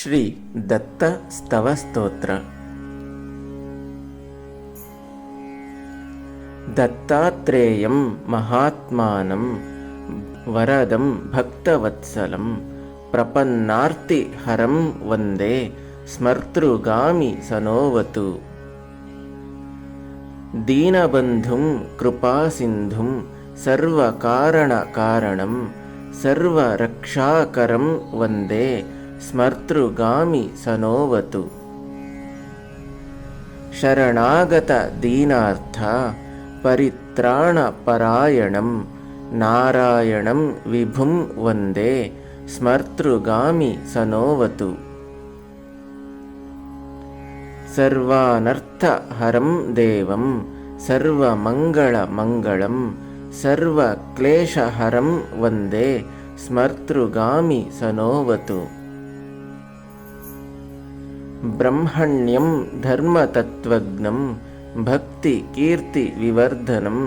श्री दत्तस्तवस्तोत्र दत्तात्रेयं महात्मानं वरदं भक्तवत्सलं प्रपन्नार्तिहरं वन्दे स्मर्तृगामि सनोवतु। दीनबन्धुं कृपासिन्धुं सर्वकारणकारणं सर्वरक्षाकरं वन्दे स्मर्तृगामि सनोवतु शरणागतदीनार्थ परित्राणपरायणं नारायणं विभुं वन्दे स्मर्तृगामि सनोवतु सर्वानर्थहरं देवं सर्वमङ्गलमङ्गलं सर्वक्लेशहरं वन्दे स्मर्तृगामि सनोवतु ब्रह्मण्यं धर्मतत्त्वज्ञं भक्तिकीर्तिविवर्धनं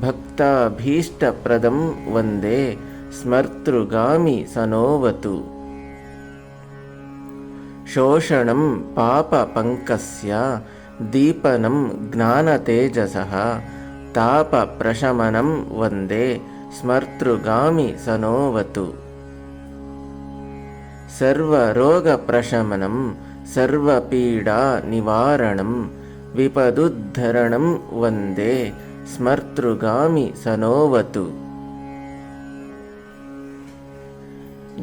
भक्ताभीष्टप्रदं वन्दे स्मर्तृगामि सनोवतु। शोषणं पापपङ्कस्य दीपनं ज्ञानतेजसः तापप्रशमनं वन्दे स्मर्तृगामि सनोवतु। सर्वरोगप्रशमनं सर्वपीडानिवारणं विपदुद्धरणं वन्दे स्मर्तृगामि सनोवतु।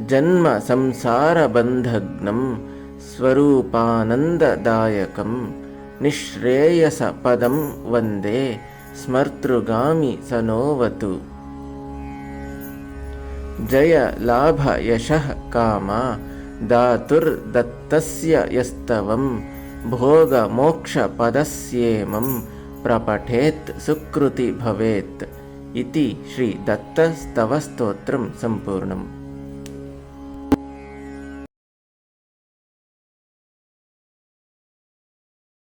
जन्मसंसारबन्धग्नं स्वरूपानन्ददायकं निःश्रेयसपदं वन्दे स्मर्तृगामि सनोवतु। जय लाभयशः कामा दातुर्दत्तस्य यस्तवं भोगमोक्षपदस्येमं प्रपठेत् सुकृति भवेत् इति श्रीदत्तस्तवस्तोत्रं सम्पूर्णम्